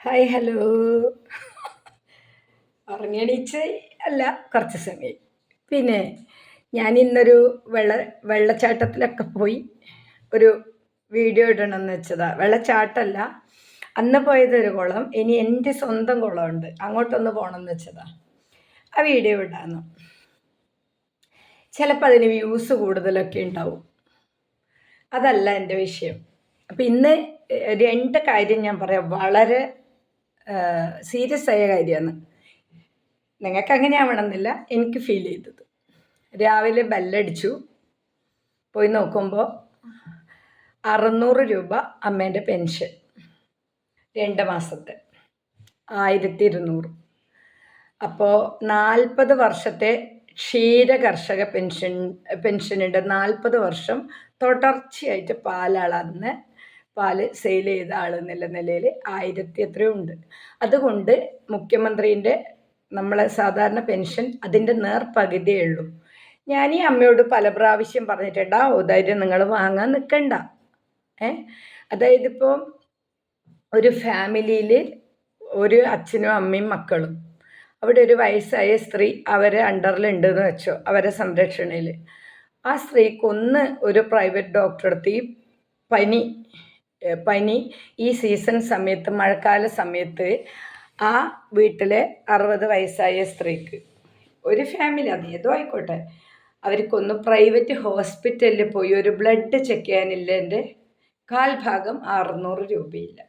Hi hello ഉറങ്ങിയണീച്ച് അല്ല കുറച്ച് സമയം പിന്നെ ഞാൻ ഇന്നൊരു വെള്ള വെള്ളച്ചാട്ടത്തിലൊക്കെ പോയി ഒരു വീഡിയോ ഇടണമെന്ന് വെച്ചതാ. വെള്ളച്ചാട്ടമല്ല അന്ന് പോയത് ഒരു കുളം ഇനി എന്റെ സ്വന്തം കുളമുണ്ട്. അങ്ങോട്ടൊന്ന് പോകണമെന്ന് വെച്ചതാ. ആ വീഡിയോ ഇടാന്ന്. ചിലപ്പോൾ അതിന് വ്യൂസ് കൂടുതലൊക്കെ ഉണ്ടാവും. അതല്ല എന്റെ വിഷയം. അപ്പം ഇന്ന് രണ്ട് കാര്യം ഞാൻ പറയാം. വളരെ സീരിയസ് ആയ കാര്യമാണ്. നിങ്ങൾക്ക് അങ്ങനെ ആവണമെന്നില്ല എനിക്ക് ഫീൽ ചെയ്തത്. രാവിലെ ബെല്ലടിച്ചു. പോയി നോക്കുമ്പോൾ അറുന്നൂറ് രൂപ അമ്മേന്റെ പെൻഷൻ. രണ്ട് മാസത്തെ. ആയിരത്തി ഇരുന്നൂറ് അപ്പോൾ നാൽപ്പത് വർഷത്തെ ക്ഷീര കർഷക പെൻഷൻ പെൻഷനുണ്ട്. നാൽപ്പത് വർഷം തുടർച്ചയായിട്ട് പാലളന്ന് പാൽ സെയിൽ ചെയ്ത ആൾ എന്നുള്ള നിലയിൽ ആയിരത്തി എത്രയോ ഉണ്ട്. അതുകൊണ്ട് മുഖ്യമന്ത്രീന്റെ നമ്മളെ സാധാരണ പെൻഷൻ അതിന്റെ നേർപകുതിയേ ഉള്ളൂ. ഞാൻ ഈ അമ്മയോട് പല പ്രാവശ്യം പറഞ്ഞിട്ടുണ്ട് ആ നിങ്ങൾ വാങ്ങാൻ നിൽക്കണ്ട ഏ? അതായത് ഇപ്പോൾ ഒരു ഫാമിലിയിൽ ഒരു അച്ഛനും അമ്മയും മക്കളും അവിടെ ഒരു വയസ്സായ സ്ത്രീ അവരെ അണ്ടറിലുണ്ടെന്ന് വെച്ചോ അവരെ സംരക്ഷണയിൽ ആ സ്ത്രീക്കൊന്ന് ഒരു പ്രൈവറ്റ് ഡോക്ടറെ അടുത്ത് ഈ പനി പനി ഈ സീസൺ സമയത്ത് മഴക്കാല സമയത്ത് ആ വീട്ടിലെ അറുപത് വയസ്സായ സ്ത്രീക്ക് ഒരു ഫാമിലി അത് ഏതോ ആയിക്കോട്ടെ അവർക്കൊന്ന് പ്രൈവറ്റ് ഹോസ്പിറ്റലിൽ പോയി ഒരു ബ്ലഡ് ചെക്ക് ചെയ്യാനില്ല എന്റെ കാൽഭാഗം അറുന്നൂറ് രൂപയില്ല.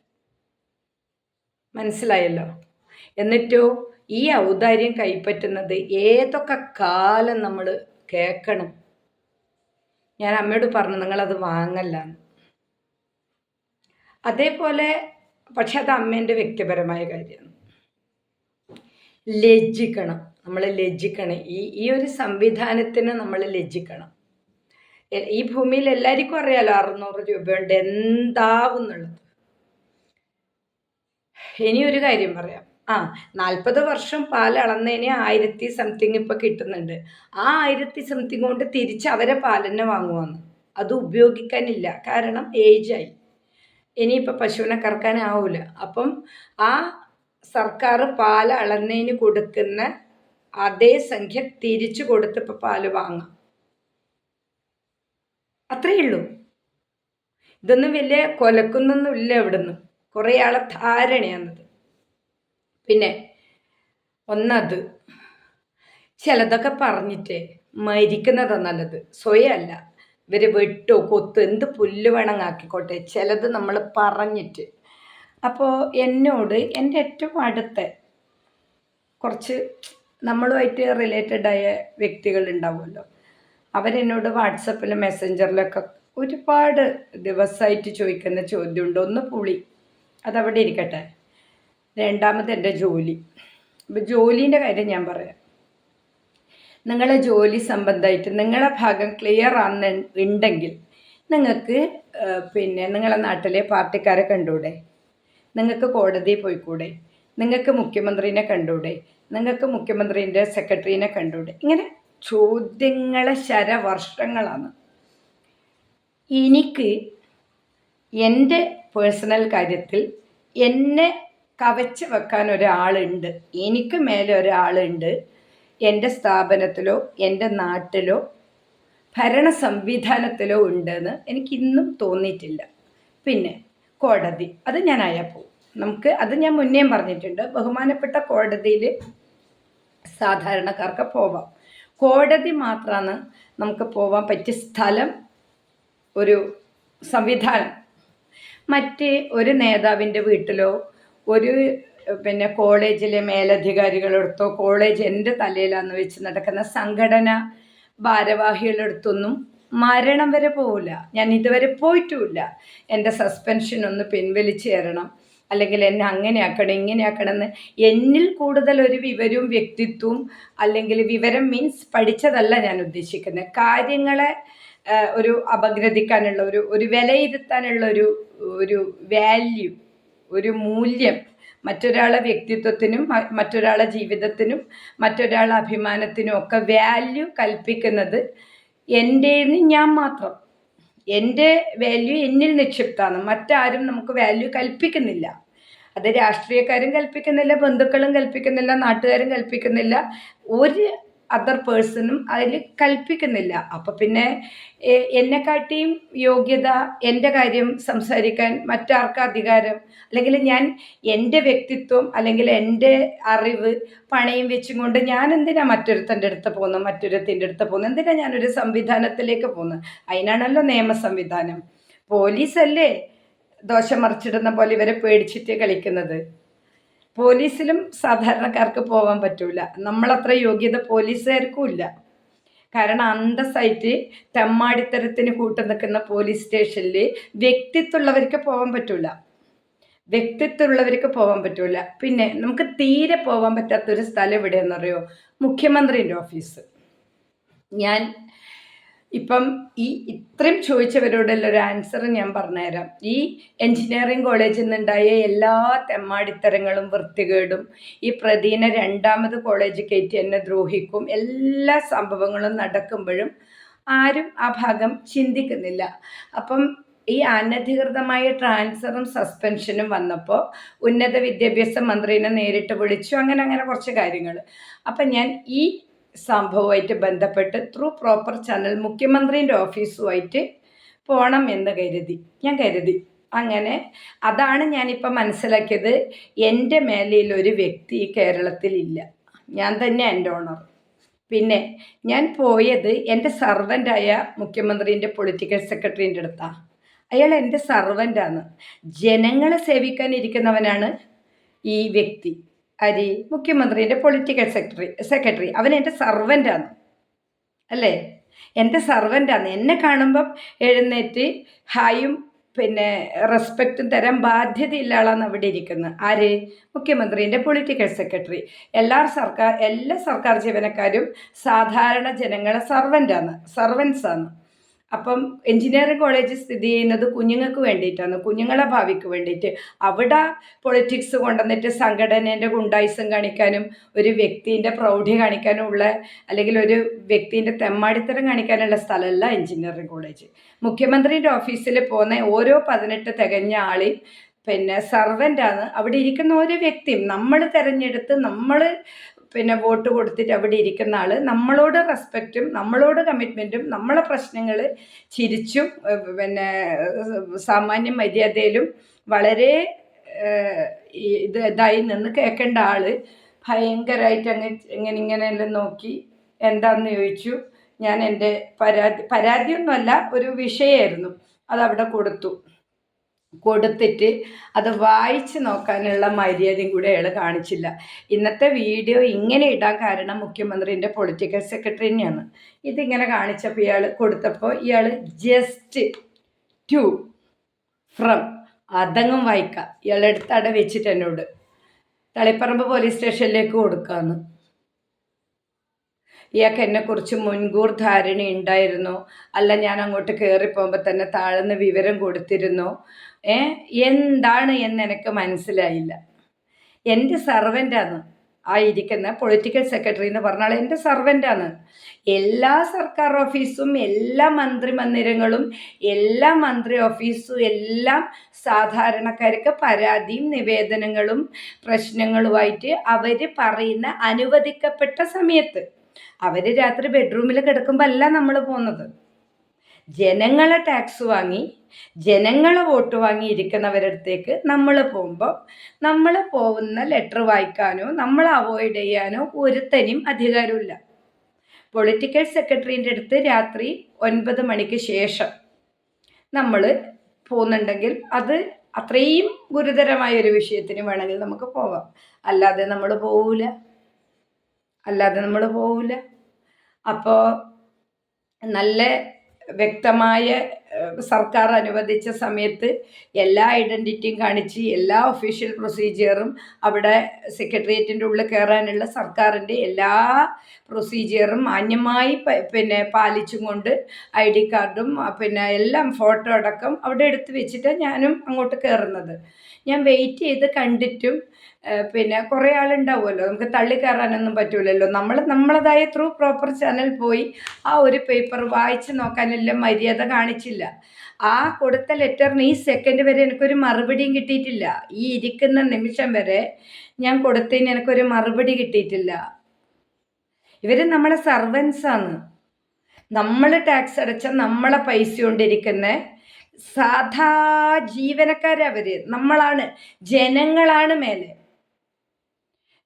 മനസ്സിലായല്ലോ? എന്നിട്ടോ ഈ ഔദാര്യം കൈപ്പറ്റുന്നത് ഏതൊക്കെ കാലം നമ്മൾ കേൾക്കണം. ഞാൻ അമ്മയോട് പറഞ്ഞു നിങ്ങളത് വാങ്ങല്ലാന്ന്. അതേപോലെ പക്ഷെ അത് അമ്മേന്റെ വ്യക്തിപരമായ കാര്യമാണ്. ലജ്ജിക്കണം. നമ്മൾ ലജ്ജിക്കണം. ഈ ഈ ഒരു സംവിധാനത്തിന് നമ്മൾ ലജ്ജിക്കണം. ഈ ഭൂമിയിൽ എല്ലാവർക്കും അറിയാലോ അറുന്നൂറ് രൂപയുണ്ട്. എന്താവുന്നുള്ളത്? ഇനി ഒരു കാര്യം പറയാം. ആ നാൽപ്പത് വർഷം പാൽ അളന്നതിന് ആയിരത്തി സംതിങ് ഇപ്പം കിട്ടുന്നുണ്ട്. ആ ആയിരത്തി സംതിങ് കൊണ്ട് തിരിച്ച് അവരെ പാലന്നെ വാങ്ങുവാന്ന്. അത് ഉപയോഗിക്കാനില്ല. കാരണം ഏജായി ഇനിയിപ്പോൾ പശുവിനെ കറക്കാനാവില്ല അപ്പം ആ സർക്കാർ പാൽ അളന്നതിന് കൊടുക്കുന്ന അതേ സംഖ്യ തിരിച്ചു കൊടുത്തിപ്പോൾ പാൽ വാങ്ങാം. അത്രയേ ഉള്ളൂ. ഇതൊന്നും വലിയ കൊലക്കുന്നൊന്നുമില്ല ഇവിടുന്ന്. കുറേ ആളെ ധാരണയാണത്. പിന്നെ ഒന്നത് ചിലതൊക്കെ പറഞ്ഞിട്ട് മരിക്കുന്നതാണ് നല്ലത്. സ്വയമല്ല. ഇവർ വെട്ടോ കൊത്ത് എന്ത് പുല്ല് വേണം ആക്കിക്കോട്ടെ ചിലത് നമ്മൾ പറഞ്ഞിട്ട്. അപ്പോൾ എന്നോട് എന്റെ ഏറ്റവും അടുത്ത കുറച്ച് നമ്മളുമായിട്ട് റിലേറ്റഡ് ആയ വ്യക്തികൾ ഉണ്ടാവുമല്ലോ. അവരെന്നോട് വാട്സപ്പിൽ മെസ്സഞ്ചറിലൊക്കെ ഒരുപാട് ദിവസമായിട്ട് ചോദിക്കുന്ന ചോദ്യമുണ്ട്. ഒന്ന് പുളി അതവിടെ ഇരിക്കട്ടെ. രണ്ടാമത് എന്റെ ജോലി. ജോലീന്റെ കാര്യം ഞാൻ പറയാം. നിങ്ങളെ ജോലി സംബന്ധമായിട്ട് നിങ്ങളുടെ ഭാഗം ക്ലിയർ ആണെന്ന് ഉണ്ടെങ്കിൽ നിങ്ങൾക്ക് പിന്നെ നിങ്ങളെ നാട്ടിലെ പാർട്ടിക്കാരെ കണ്ടൂടെ? നിങ്ങൾക്ക് കോടതിയിൽ പോയിക്കൂടെ? നിങ്ങൾക്ക് മുഖ്യമന്ത്രിനെ കണ്ടൂടെ? നിങ്ങൾക്ക് മുഖ്യമന്ത്രിന്റെ സെക്രട്ടറീനെ കണ്ടൂടെ? ഇങ്ങനെ ചോദ്യങ്ങളെ ശരവർഷങ്ങളാണ്. എനിക്ക് എന്റെ പേഴ്സണൽ കാര്യത്തിൽ എന്നെ കവച്ച് വെക്കാൻ ഒരാളുണ്ട്. എനിക്ക് മേലെ ഒരാളുണ്ട്. എന്റെ സ്ഥാപനത്തിലോ എന്റെ നാട്ടിലോ ഭരണ സംവിധാനത്തിലോ ഉണ്ടെന്ന് എനിക്കിന്നും തോന്നിയിട്ടില്ല. പിന്നെ കോടതി അത് ഞാൻ പോകും നമുക്ക് അത് ഞാൻ മുന്നേം പറഞ്ഞിട്ടുണ്ട്. ബഹുമാനപ്പെട്ട കോടതിയിൽ സാധാരണക്കാർക്ക് പോവാം. കോടതി മാത്രമാണ് നമുക്ക് പോവാൻ പറ്റിയ സ്ഥലം ഒരു സംവിധാനം. മറ്റ് ഒരു നേതാവിന്റെ വീട്ടിലോ ഒരു പിന്നെ കോളേജിലെ മേലധികാരികളെടുത്തോ കോളേജ് എന്റെ തലയിലാന്ന് വെച്ച് നടക്കുന്ന സംഘടന ഭാരവാഹികളെടുത്തൊന്നും മരണം വരെ പോവില്ല. ഞാൻ ഇതുവരെ പോയിട്ടുമില്ല. എന്റെ സസ്പെൻഷൻ ഒന്ന് പിൻവലിച്ച് തരണം അല്ലെങ്കിൽ എന്നെ അങ്ങനെ ആക്കണം ആക്കണം എന്ന് എന്നിൽ കൂടുതൽ ഒരു വിവരവും വ്യക്തിത്വവും അല്ലെങ്കിൽ വിവരം മീൻസ് പഠിച്ചതല്ല ഞാൻ ഉദ്ദേശിക്കുന്നത് കാര്യങ്ങളെ ഒരു അപഗ്രഥിക്കാനുള്ള ഒരു ഒരു വിലയിരുത്താനുള്ള ഒരു ഒരു വാല്യൂ ഒരു മൂല്യം മറ്റൊരാളെ വ്യക്തിത്വത്തിനും മറ്റൊരാളെ ജീവിതത്തിനും മറ്റൊരാളെ അഭിമാനത്തിനും ഒക്കെ വാല്യൂ കൽപ്പിക്കുന്നത് എന്റേന്ന് ഞാൻ മാത്രം. എന്റെ വാല്യൂ എന്നിൽ നിക്ഷിപ്തമാണ്. മറ്റാരും നമുക്ക് വാല്യൂ കൽപ്പിക്കുന്നില്ല. അത് രാഷ്ട്രീയക്കാരും കൽപ്പിക്കുന്നില്ല ബന്ധുക്കളും കൽപ്പിക്കുന്നില്ല നാട്ടുകാരും കൽപ്പിക്കുന്നില്ല. ഒരു അതർ പേഴ്സണും അതിൽ കൽപ്പിക്കുന്നില്ല. അപ്പം പിന്നെ എന്നെക്കാട്ടിയും യോഗ്യത എന്റെ കാര്യം സംസാരിക്കാൻ മറ്റാർക്ക് അധികാരം? അല്ലെങ്കിൽ ഞാൻ എന്റെ വ്യക്തിത്വം അല്ലെങ്കിൽ എന്റെ അറിവ് പണയും വെച്ചും കൊണ്ട് ഞാൻ എന്തിനാ മറ്റൊരുത്തന്റെ അടുത്ത് പോകുന്നത്? മറ്റൊരുത്തിന്റെ അടുത്ത് പോകുന്നത്? എന്തിനാ ഞാനൊരു സംവിധാനത്തിലേക്ക് പോകുന്നത്? അതിനാണല്ലോ നിയമ സംവിധാനം. പോലീസല്ലേ ദോശ മറിച്ചിടുന്ന പോലെ ഇവരെ പേടിച്ചിട്ട് കളിക്കുന്നത്. പോലീസിലും സാധാരണക്കാർക്ക് പോകാൻ പറ്റൂല. നമ്മളത്ര യോഗ്യത പോലീസുകാർക്കും ഇല്ല. കാരണം അന്തസ്സായിട്ട് തെമ്മാടിത്തരത്തിന് കൂട്ടു നിൽക്കുന്ന പോലീസ് സ്റ്റേഷനിൽ വ്യക്തിത്വമുള്ളവർക്ക് പോകാൻ പറ്റൂല. വ്യക്തിത്വമുള്ളവർക്ക് പോകാൻ പറ്റൂല. പിന്നെ നമുക്ക് തീരെ പോകാൻ പറ്റാത്തൊരു സ്ഥലം എവിടെയെന്നറിയോ മുഖ്യമന്ത്രിന്റെ ഓഫീസ്. ഞാൻ ഇപ്പം ഈ ഇത്രയും ചോദിച്ചവരോടുള്ള ഒരു ആൻസർ ഞാൻ പറഞ്ഞുതരാം. ഈ എൻജിനീയറിംഗ് കോളേജിൽ നിന്നുണ്ടായ എല്ലാ തെമ്മാടിത്തരങ്ങളും വൃത്തികേടും ഈ പ്രതിനെ രണ്ടാമത് കോളേജ് കയറ്റി എന്നെ ദ്രോഹിക്കും എല്ലാ സംഭവങ്ങളും നടക്കുമ്പോഴും ആരും ആ ഭാഗം ചിന്തിക്കുന്നില്ല. അപ്പം ഈ അനധികൃതമായ ട്രാൻസ്ഫറും സസ്പെൻഷനും വന്നപ്പോൾ ഉന്നത വിദ്യാഭ്യാസ മന്ത്രിനെ നേരിട്ട് വിളിച്ചു അങ്ങനെ അങ്ങനെ കുറച്ച് കാര്യങ്ങൾ അപ്പം ഞാൻ ഈ സംഭവമായിട്ട് ബന്ധപ്പെട്ട് ത്രൂ പ്രോപ്പർ ചാനൽ മുഖ്യമന്ത്രിന്റെ ഓഫീസുമായിട്ട് പോകണം എന്ന് കരുതി. ഞാൻ കരുതി. അങ്ങനെ അതാണ് ഞാനിപ്പോൾ മനസ്സിലാക്കിയത്. എന്റെ മേലയിൽ ഒരു വ്യക്തി കേരളത്തിലില്ല ഞാൻ തന്നെ എന്റെ ഓണർ പിന്നെ ഞാൻ പോയത് എന്റെ സർവന്റായ മുഖ്യമന്ത്രിന്റെ പൊളിറ്റിക്കൽ സെക്രട്ടറിന്റെ അടുത്താണ് അയാൾ എന്റെ സർവന്റാണ് ജനങ്ങളെ സേവിക്കാൻ ഇരിക്കുന്നവനാണ് ഈ വ്യക്തി. അരി മുഖ്യമന്ത്രിന്റെ പൊളിറ്റിക്കൽ സെക്രട്ടറി സെക്രട്ടറി അവൻ എന്റെ സർവന്റാണ് അല്ലേ? എന്റെ സർവന്റാണ് എന്നെ കാണുമ്പം എഴുന്നേറ്റ് ഹായും പിന്നെ റെസ്പെക്റ്റും തരാൻ ബാധ്യതയില്ല ആളാണ് അവിടെ ഇരിക്കുന്നത്. ആര്? മുഖ്യമന്ത്രിന്റെ പൊളിറ്റിക്കൽ സെക്രട്ടറി എല്ലാ സർക്കാർ എല്ലാ സർക്കാർ ജീവനക്കാരും സാധാരണ ജനങ്ങളെ സർവന്റാണ് സർവൻസാണ് അപ്പം എഞ്ചിനീയറിംഗ് കോളേജ് സ്ഥിതി ചെയ്യുന്നത് കുഞ്ഞുങ്ങൾക്ക് വേണ്ടിയിട്ടാണ്. കുഞ്ഞുങ്ങളെ ഭാവിക്ക് വേണ്ടിയിട്ട്. അവിടെ പൊളിറ്റിക്സ് കൊണ്ടുവന്നിട്ട് സംഘടനേന്റെ ഗുണ്ടായിസം കാണിക്കാനും ഒരു വ്യക്തിന്റെ പ്രൗഢി കാണിക്കാനും ഉള്ള അല്ലെങ്കിൽ ഒരു വ്യക്തിന്റെ തെമ്മാടിത്തരം കാണിക്കാനുള്ള സ്ഥലമല്ല എഞ്ചിനീയറിംഗ് കോളേജ്. മുഖ്യമന്ത്രിയുടെ ഓഫീസിൽ പോകുന്ന ഓരോ പതിനെട്ട് തികഞ്ഞ ആളെയും പിന്നെ സർവന്റാണ് അവിടെ ഇരിക്കുന്ന ഓരോ വ്യക്തിയും നമ്മൾ തിരഞ്ഞെടുത്ത് നമ്മൾ പിന്നെ വോട്ട് കൊടുത്തിട്ട് അവിടെ ഇരിക്കുന്ന ആൾ നമ്മളോട് റെസ്പെക്റ്റും നമ്മളോട് കമ്മിറ്റ്മെന്റും നമ്മളെ പ്രശ്നങ്ങൾ ചിരിച്ചും പിന്നെ സാമാന്യ മര്യാദയിലും വളരെ ഇത് ഇതായി നിന്ന് കേൾക്കേണ്ട ആൾ ഭയങ്കരമായിട്ട് അങ്ങ് ഇങ്ങനെ ഇങ്ങനെയെല്ലാം നോക്കി എന്താന്ന് ചോദിച്ചു. ഞാൻ എന്റെ പരാതി പരാതിയൊന്നുമല്ല ഒരു വിഷയമായിരുന്നു. അതവിടെ കൊടുത്തു. കൊടുത്തിട്ട് അത് വായിച്ച് നോക്കാനുള്ള മര്യാദയും കൂടെ അയാൾ കാണിച്ചില്ല. ഇന്നത്തെ വീഡിയോ ഇങ്ങനെ ഇടാൻ കാരണം മുഖ്യമന്ത്രിന്റെ പൊളിറ്റിക്കൽ സെക്രട്ടറി തന്നെയാണ് ഇതിങ്ങനെ കാണിച്ചപ്പോൾ ഇയാൾ കൊടുത്തപ്പോൾ ഇയാൾ ജസ്റ്റ് ടു ഫ്രം അതങ്ങും വായിക്കാം. ഇയാളെടുത്ത് അവിടെ വെച്ചിട്ട് എന്നോട് തളിപ്പറമ്പ് പോലീസ് സ്റ്റേഷനിലേക്ക് കൊടുക്കാമെന്ന് ഇയാൾക്ക് എന്നെക്കുറിച്ച് മുൻകൂർ ധാരണ ഉണ്ടായിരുന്നോ അല്ല ഞാൻ അങ്ങോട്ട് കയറി പോകുമ്പോൾ തന്നെ താഴ്ന്ന് വിവരം കൊടുത്തിരുന്നോ. എന്താണ് എന്ന് എനിക്ക് മനസ്സിലായില്ല. എന്റെ സർവന്റാണ്. ആയിരിക്കുന്ന പൊളിറ്റിക്കൽ സെക്രട്ടറി എന്ന് പറഞ്ഞാൽ എന്റെ സർവന്റാണ്. എല്ലാ സർക്കാർ ഓഫീസും എല്ലാ മന്ത്രി മന്ദിരങ്ങളും എല്ലാ മന്ത്രി ഓഫീസും എല്ലാം സാധാരണക്കാർക്ക് പരാതിയും നിവേദനങ്ങളും പ്രശ്നങ്ങളുമായിട്ട് അവർ പറയുന്ന അനുവദിക്കപ്പെട്ട സമയത്ത് അവർ രാത്രി ബെഡ്റൂമിൽ കിടക്കുമ്പോൾ അല്ല നമ്മൾ പോകുന്നത്. ജനങ്ങളെ ടാക്സ് വാങ്ങി ജനങ്ങളെ വോട്ട് വാങ്ങി ഇരിക്കുന്നവരടുത്തേക്ക് നമ്മൾ പോകുമ്പോൾ നമ്മൾ പോകുന്ന ലെറ്റർ വായിക്കാനോ നമ്മൾ അവോയ്ഡ് ചെയ്യാനോ ഒരുത്തനും അധികാരമില്ല. പൊളിറ്റിക്കൽ സെക്രട്ടറീന്റെ അടുത്ത് രാത്രി ഒൻപത് മണിക്ക് ശേഷം നമ്മൾ പോകുന്നുണ്ടെങ്കിൽ അത് അത്രയും ഗുരുതരമായ ഒരു വിഷയത്തിന് വേണമെങ്കിൽ നമുക്ക് പോവാം. അല്ലാതെ നമ്മൾ പോവില്ല അല്ലാതെ നമ്മൾ പോവില്ല അപ്പോൾ നല്ല വ്യക്തമായ സർക്കാർ അനുവദിച്ച സമയത്ത് എല്ലാ ഐഡന്റിറ്റിയും കാണിച്ച് എല്ലാ ഒഫീഷ്യൽ പ്രൊസീജിയറും അവിടെ സെക്രട്ടേറിയറ്റിന്റെ ഉള്ളിൽ കയറാനുള്ള സർക്കാരിന്റെ എല്ലാ പ്രൊസീജിയറും മാന്യമായി പിന്നെ പാലിച്ചും കൊണ്ട് ഐ ഡി കാർഡും പിന്നെ എല്ലാം ഫോട്ടോ അടക്കം അവിടെ എടുത്ത് വെച്ചിട്ട് ഞാനും അങ്ങോട്ട് കയറുന്നത് ഞാൻ വെയിറ്റ് ചെയ്ത് കണ്ടിട്ടും പിന്നെ കുറേ ആളുണ്ടാവുമല്ലോ. നമുക്ക് തള്ളി കയറാനൊന്നും പറ്റൂലല്ലോ. നമ്മൾ നമ്മളതായ ത്രൂ പ്രോപ്പർ ചാനൽ പോയി ആ ഒരു പേപ്പർ വായിച്ച് നോക്കാനെല്ലാം മര്യാദ കാണിച്ചില്ല. ആ കൊടുത്ത ലെറ്ററിന് ഈ സെക്കൻഡ് വരെ എനിക്കൊരു മറുപടിയും കിട്ടിയിട്ടില്ല. ഈ ഇരിക്കുന്ന നിമിഷം വരെ ഞാൻ കൊടുത്തതിന് എനിക്കൊരു മറുപടി കിട്ടിയിട്ടില്ല. ഇവർ നമ്മളെ സർവൻസാണ് നമ്മൾ ടാക്സ് അടച്ച നമ്മളെ പൈസ കൊണ്ടിരിക്കുന്ന സാധാ ജീവനക്കാരവര്. നമ്മളാണ്. ജനങ്ങളാണ് മേലെ.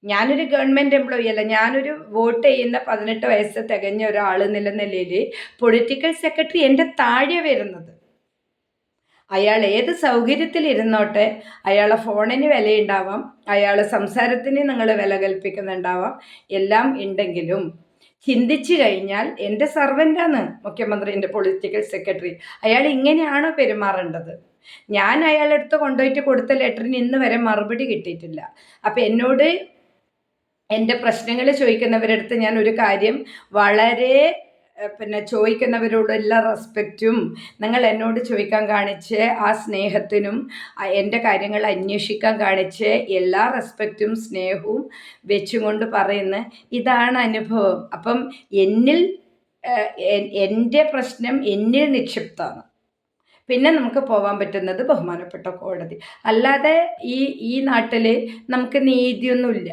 ഞാനൊരു ഗവൺമെന്റ് എംപ്ലോയി അല്ല. ഞാനൊരു വോട്ട് ചെയ്യുന്ന പതിനെട്ട് വയസ്സ് തികഞ്ഞ ഒരാൾ എന്നുള്ള നിലയിൽ പൊളിറ്റിക്കൽ സെക്രട്ടറി എന്റെ താഴെ വരുന്നത്. അയാൾ ഏത് സൗകര്യത്തിൽ ഇരുന്നോട്ടെ അയാളെ ഫോണിന് വിലയുണ്ടാവാം അയാൾ സംസാരത്തിന് നിങ്ങൾ വില കൽപ്പിക്കുന്നുണ്ടാവാം എല്ലാം ഉണ്ടെങ്കിലും ചിന്തിച്ചു കഴിഞ്ഞാൽ എന്റെ സർവന്റാണ് മുഖ്യമന്ത്രിന്റെ പൊളിറ്റിക്കൽ സെക്രട്ടറി അയാൾ ഇങ്ങനെയാണോ പെരുമാറേണ്ടത്? ഞാൻ അയാളെടുത്ത് കൊണ്ടുപോയിട്ട് കൊടുത്ത ലെറ്ററിന് ഇന്ന് വരെ മറുപടി കിട്ടിയിട്ടില്ല. അപ്പം എന്നോട് എന്റെ പ്രശ്നങ്ങൾ ചോദിക്കുന്നവരടുത്ത് ഞാൻ ഒരു കാര്യം വളരെ പിന്നെ ചോദിക്കുന്നവരോടുള്ള റെസ്പെക്റ്റും നിങ്ങൾ എന്നോട് ചോദിക്കാൻ കാണിച്ച് ആ സ്നേഹത്തിനും എന്റെ കാര്യങ്ങൾ അന്വേഷിക്കാൻ കാണിച്ച് എല്ലാ റെസ്പെക്റ്റും സ്നേഹവും വെച്ചുകൊണ്ട് പറയുന്ന ഇതാണ് അനുഭവം. അപ്പം എന്നിൽ എന്റെ പ്രശ്നം എന്നിൽ നിക്ഷിപ്തമാണ്. പിന്നെ നമുക്ക് പോകാൻ പറ്റുന്നത് ബഹുമാനപ്പെട്ട കോടതി. അല്ലാതെ ഈ ഈ നാട്ടിൽ നമുക്ക് നീതിയൊന്നുമില്ല.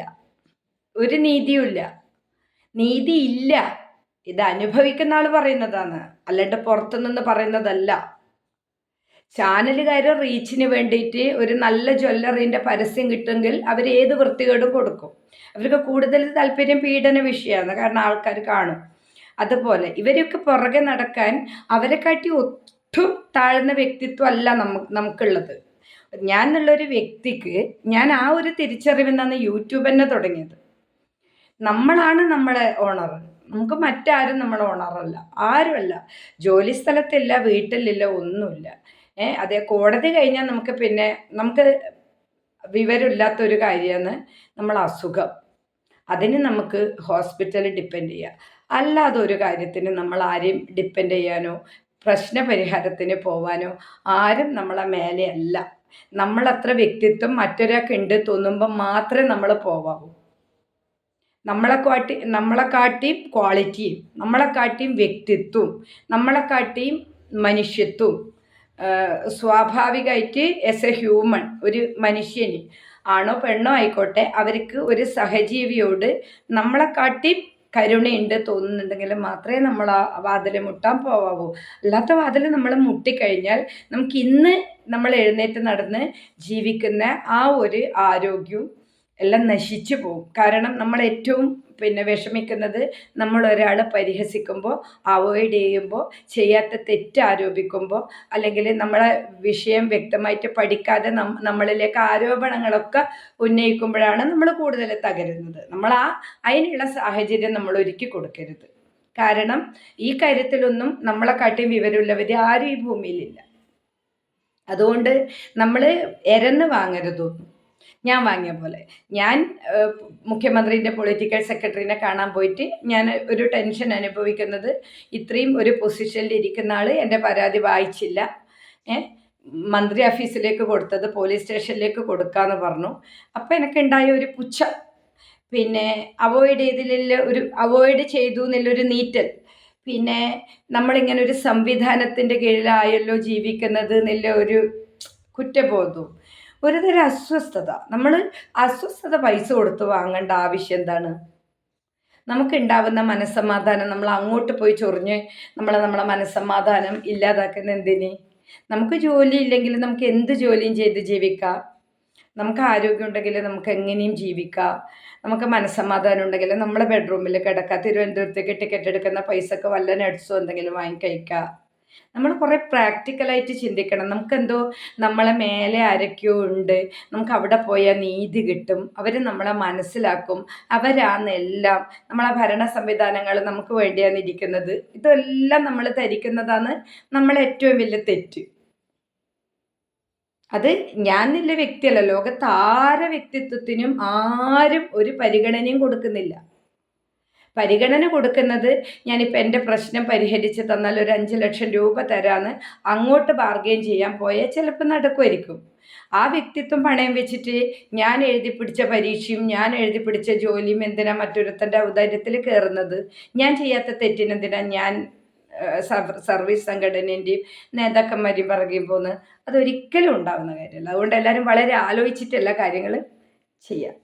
ഒരു നീതിയുമില്ല. നീതി ഇല്ല ഇത് അനുഭവിക്കുന്ന ആൾ പറയുന്നതാണ്. അല്ലാണ്ട് പുറത്തുനിന്ന് പറയുന്നതല്ല. ചാനലുകാർ റീച്ചിന് വേണ്ടിയിട്ട് ഒരു നല്ല ജ്വല്ലറിന്റെ പരസ്യം കിട്ടുമെങ്കിൽ അവർ ഏത് വൃത്തികേടും കൊടുക്കും. അവർക്ക് കൂടുതൽ താല്പര്യം പീഡന വിഷയമാണ്. കാരണം ആൾക്കാർ കാണും. അതുപോലെ ഇവരൊക്കെ പുറകെ നടക്കാൻ അവരെ കാട്ടി ഒട്ടും താഴ്ന്ന വ്യക്തിത്വം അല്ല നമുക്ക് നമുക്കുള്ളത്. ഞാൻ എന്നുള്ളൊരു വ്യക്തിക്ക് ഞാൻ ആ ഒരു തിരിച്ചറിവിൽ നിന്നാണ് യൂട്യൂബ് തന്നെ തുടങ്ങിയത്. നമ്മളാണ് നമ്മളെ ഓണർ നമുക്ക് മറ്റാരും നമ്മളെ ഓണറല്ല ആരുമല്ല. ജോലി സ്ഥലത്തില്ല വീട്ടിലില്ല ഒന്നുമില്ല. ഏഹ് അതേ കോടതി കഴിഞ്ഞാൽ നമുക്ക് പിന്നെ നമുക്ക് വിവരമില്ലാത്തൊരു കാര്യമാണ് നമ്മൾ അസുഖം. അതിന് നമുക്ക് ഹോസ്പിറ്റലിൽ ഡിപ്പെൻഡ് ചെയ്യാം. അല്ലാതെ ഒരു കാര്യത്തിന് നമ്മൾ ആരെയും ഡിപ്പെൻഡ് ചെയ്യാനോ പ്രശ്ന പരിഹാരത്തിന് പോവാനോ ആരും നമ്മളെ മേലെയല്ല. നമ്മളത്ര വ്യക്തിത്വം മറ്റൊരാൾക്ക് ഉണ്ട് തോന്നുമ്പോൾ മാത്രമേ നമ്മൾ പോവാവൂ. നമ്മളെ കാട്ടി നമ്മളെ കാട്ടിയും ക്വാളിറ്റിയും കാട്ടിയും വ്യക്തിത്വവും നമ്മളെ കാട്ടിയും മനുഷ്യത്വവും സ്വാഭാവികമായിട്ട് എസ് എ ഹ്യൂമൺ ഒരു മനുഷ്യന് ആണോ പെണ്ണോ ആയിക്കോട്ടെ അവർക്ക് ഒരു സഹജീവിയോട് നമ്മളെ കാട്ടി കരുണയുണ്ട് തോന്നുന്നുണ്ടെങ്കിൽ മാത്രമേ നമ്മൾ ആ വാതിൽ മുട്ടാൻ പോവാവൂ. അല്ലാത്ത വാതിൽ നമ്മൾ മുട്ടിക്കഴിഞ്ഞാൽ നമുക്ക് ഇന്ന് നമ്മൾ എഴുന്നേറ്റ് നടന്ന് ജീവിക്കുന്ന ആ ഒരു ആരോഗ്യവും എല്ലാം നശിച്ചു പോകും. കാരണം നമ്മൾ ഏറ്റവും പിന്നെ വിഷമിക്കുന്നത് നമ്മൾ ഒരാളെ പരിഹസിക്കുമ്പോൾ അവോയ്ഡ് ചെയ്യുമ്പോൾ ചെയ്യാത്ത തെറ്റ് ആരോപിക്കുമ്പോൾ അല്ലെങ്കിൽ നമ്മളെ വിഷയം വ്യക്തമായിട്ട് പഠിക്കാതെ നമ്മളിലേക്ക് ആരോപണങ്ങളൊക്കെ ഉന്നയിക്കുമ്പോഴാണ് നമ്മൾ കൂടുതൽ തകരുന്നത്. നമ്മൾ ആ അതിനുള്ള സാഹചര്യം നമ്മൾ ഒരുക്കി കൊടുക്കരുത്. കാരണം ഈ കാര്യത്തിലൊന്നും നമ്മളെ കാട്ടിയും വിവരമുള്ളവർ ആരും ഈ ഭൂമിയിലില്ല. അതുകൊണ്ട് നമ്മൾ എരന്ന് വാങ്ങരുതൊന്നും ഞാൻ വാങ്ങിയ പോലെ. ഞാൻ മുഖ്യമന്ത്രിന്റെ പൊളിറ്റിക്കൽ സെക്രട്ടറിനെ കാണാൻ പോയിട്ട് ഞാൻ ഒരു ടെൻഷൻ അനുഭവിക്കുന്നത് ഇത്രയും ഒരു പൊസിഷനിൽ ഇരിക്കുന്ന ആൾ എന്റെ പരാതി വായിച്ചില്ല. മന്ത്രി ഓഫീസിലേക്ക് കൊടുത്തത് പോലീസ് സ്റ്റേഷനിലേക്ക് കൊടുക്കാമെന്ന് പറഞ്ഞു. അപ്പോൾ എനിക്കുണ്ടായ ഒരു പുച്ഛ. പിന്നെ അവോയ്ഡ് ചെയ്തില്ല ഒരു അവോയ്ഡ് ചെയ്തു എന്നുള്ളൊരു നീറ്റൽ. പിന്നെ നമ്മളിങ്ങനെ ഒരു സംവിധാനത്തിന്റെ കീഴിലായല്ലോ ജീവിക്കുന്നത് എന്നുള്ള ഒരു കുറ്റബോധവും. ഒരുതരം അസ്വസ്ഥത. നമ്മൾ അസ്വസ്ഥത പൈസ കൊടുത്ത് വാങ്ങേണ്ട ആവശ്യം എന്താണ്? നമുക്കുണ്ടാവുന്ന മനസ്സമാധാനം നമ്മൾ അങ്ങോട്ട് പോയി ചൊറിഞ്ഞ് നമ്മളെ നമ്മളെ മനസ്സമാധാനം ഇല്ലാതാക്കുന്ന എന്തിന്? നമുക്ക് ജോലി ഇല്ലെങ്കിൽ നമുക്ക് എന്ത് ജോലിയും ചെയ്ത് ജീവിക്കാം? നമുക്ക് ആരോഗ്യം ഉണ്ടെങ്കിൽ നമുക്ക് എങ്ങനെയും ജീവിക്കാം. നമുക്ക് മനസ്സമാധാനം ഉണ്ടെങ്കിൽ നമ്മളെ ബെഡ്റൂമിൽ കിടക്കാം. തിരുവനന്തപുരത്തേക്ക് ടിക്കറ്റ് എടുക്കുന്ന പൈസക്ക് വല്ല നട്സോ എന്തെങ്കിലും വാങ്ങി കഴിക്കാം. നമ്മൾ കുറേ പ്രാക്ടിക്കലായിട്ട് ചിന്തിക്കണം. നമുക്കെന്തോ നമ്മളെ മേലെ ആരൊക്കെയോ ഉണ്ട്. നമുക്ക് അവിടെ പോയാൽ നീതി കിട്ടും. അവർ നമ്മളെ മനസ്സിലാക്കും. അവരാണെല്ലാം നമ്മളെ ഭരണ സംവിധാനങ്ങൾ നമുക്ക് വേണ്ടിയാണ് ഇരിക്കുന്നത്. ഇതെല്ലാം നമ്മൾ ധരിക്കുന്നതാണ് നമ്മളെ ഏറ്റവും വലിയ തെറ്റ്. അത് ഞാൻ നല്ല വ്യക്തിയല്ല. ലോകത്ത് ആരെ വ്യക്തിത്വത്തിനും ആരും ഒരു പരിഗണനയും കൊടുക്കുന്നില്ല. പരിഗണന കൊടുക്കുന്നത് ഞാനിപ്പോൾ എന്റെ പ്രശ്നം പരിഹരിച്ച് തന്നാൽ ഒരു അഞ്ച് ലക്ഷം രൂപ തരാമെന്ന് അങ്ങോട്ട് ബാർഗെയിൻ ചെയ്യാൻ പോയാൽ ചിലപ്പോൾ നടക്കുമായിരിക്കും. ആ വ്യക്തിത്വം പണയം വെച്ചിട്ട് ഞാൻ എഴുതി പിടിച്ച പരീക്ഷയും ഞാൻ എഴുതി പിടിച്ച ജോലിയും എന്തിനാ മറ്റൊരുത്തന്റെ ഔദാര്യത്തിൽ കയറുന്നത്? ഞാൻ ചെയ്യാത്ത തെറ്റിനെന്തിനാ ഞാൻ സർവീസ് സംഘടനേന്റെയും നേതാക്കന്മാരെയും പോകുന്നത് അതൊരിക്കലും ഉണ്ടാകുന്ന കാര്യമല്ല. അതുകൊണ്ട് എല്ലാവരും വളരെ ആലോചിച്ചിട്ടുള്ള കാര്യങ്ങൾ ചെയ്യുക